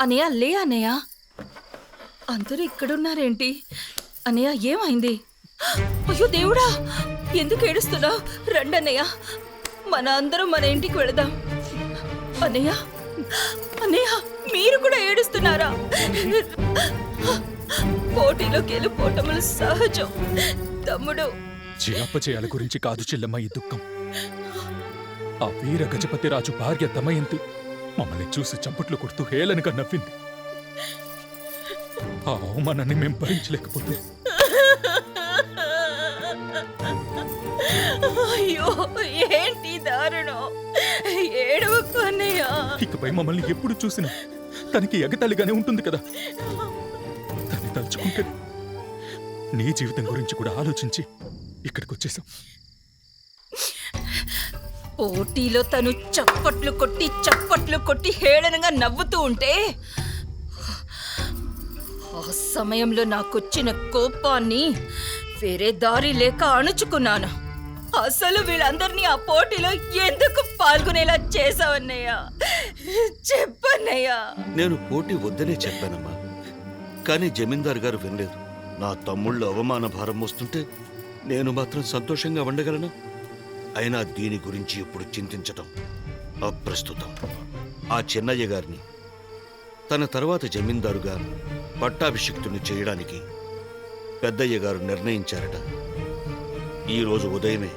అనయ్య లే అనయ్య. అందరూ ఇక్కడున్నారేంటి? అనయ్య ఏమైంది? అయ్యో దేవుడా! ఎందుకు ఏడుస్తున్నావు? రండి అన్నయ్య మన అందరం మన ఇంటికి వెళదాం. అనయ్య అనయ్య మీరు కూడా ఏడుస్తున్నారా? పోటీలో గెలుపోటములు సహజం. తమ్ముడు. జయాపజయాల గురించి కాదు చెల్లమ్మ ఈ దుఃఖం. ఆ వీర గజపతి రాజు భార్య దమయంతి మమ్మల్ని చూసి చంపట్లు కొడుతూ హేళనగా నవ్వింది. ఆ అవమానాన్ని మేం భరించలేకపోతున్నాం అయ్యో ఏంటి దారుణం? అన్నయ్య ఇకపై మమ్మల్ని ఎప్పుడు చూసినా తనకి ఎగతాళిగానే ఉంటుంది కదా. దాన్ని తలుచుకుంటే నీ జీవితం గురించి కూడా ఆలోచించి ఇక్కడికి వచ్చేసాం. పోటీలో తను చప్పట్లు కొట్టి చప్పట్లు కొట్టి హేళనగా నవ్వుతూ ఉంటే ఆ సమయంలో నాకొచ్చిన కోపాన్ని వేరే దారి లేక అణుచుకున్నాను. అసలు వీళ్ళందరినీ ఆ పోటీలో ఎందుకు పాల్గొనేలా చేసావన్నయ్యా చెప్పన్నయ్యా. నేను పోటీ వద్దనే చెప్పానమ్మా. కానీ జమీందార్ గారు వినలేదు. నా తమ్ముళ్ళు అవమాన భారం వస్తుంటే నేను మాత్రం సంతోషంగా ఉండగలను? అయినా దీని గురించి ఇప్పుడు చింతించటం అప్రస్తుతం. ఆ చిన్నయ్య గారిని తన తర్వాత జమీందారుగా పట్టాభిషిక్తుని చేయడానికి పెద్దయ్య గారు నిర్ణయించారట. ఈరోజు ఉదయమే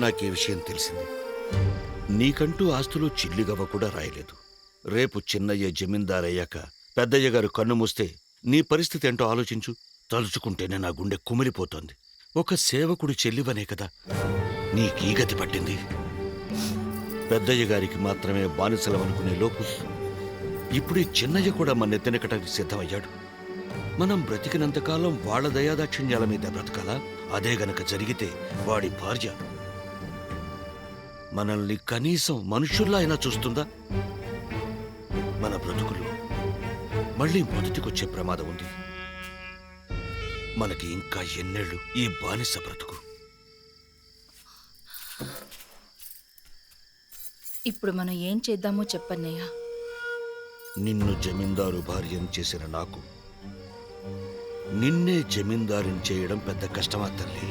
నాకీ విషయం తెలిసింది. నీకంటూ ఆస్తులు చిల్లిగవ్వ కూడా రాయలేదు. రేపు చిన్నయ్య జమీందారయ్యాక పెద్దయ్య గారు కన్ను మూస్తే నీ పరిస్థితి ఏంటో ఆలోచించు. తలుచుకుంటేనే నా గుండె కుమిలిపోతోంది. ఒక సేవకుడు చెల్లివనే కదా. నీకీ గతి పట్టింది. పెద్దయ్య గారికి మాత్రమే బానిసలమనుకునే లోపు ఇప్పుడే చిన్నయ్య కూడా మన తినకటానికి సిద్ధమయ్యాడు. మనం బ్రతికినంతకాలం వాళ్ళ దయాదాక్షిణ్యాల మీద బ్రతకాలా? అదే గనక జరిగితే వాడి భార్య మనల్ని కనీసం మనుషుల్లా అయినా చూస్తుందా? మన బ్రతుకులు మళ్ళీ మొదటికొచ్చే ప్రమాదం ఉంది. మనకి ఇంకా ఎన్నేళ్ళు ఈ బానిస బ్రతుకు? ఇప్పుడు మనం ఏం చేద్దామో చెప్పన్నయ్యా. నిన్ను జమీందారు భార్యం చేసిన నాకు నిన్నే జమీందారుని చేయడం పెద్ద కష్టమా తల్లి?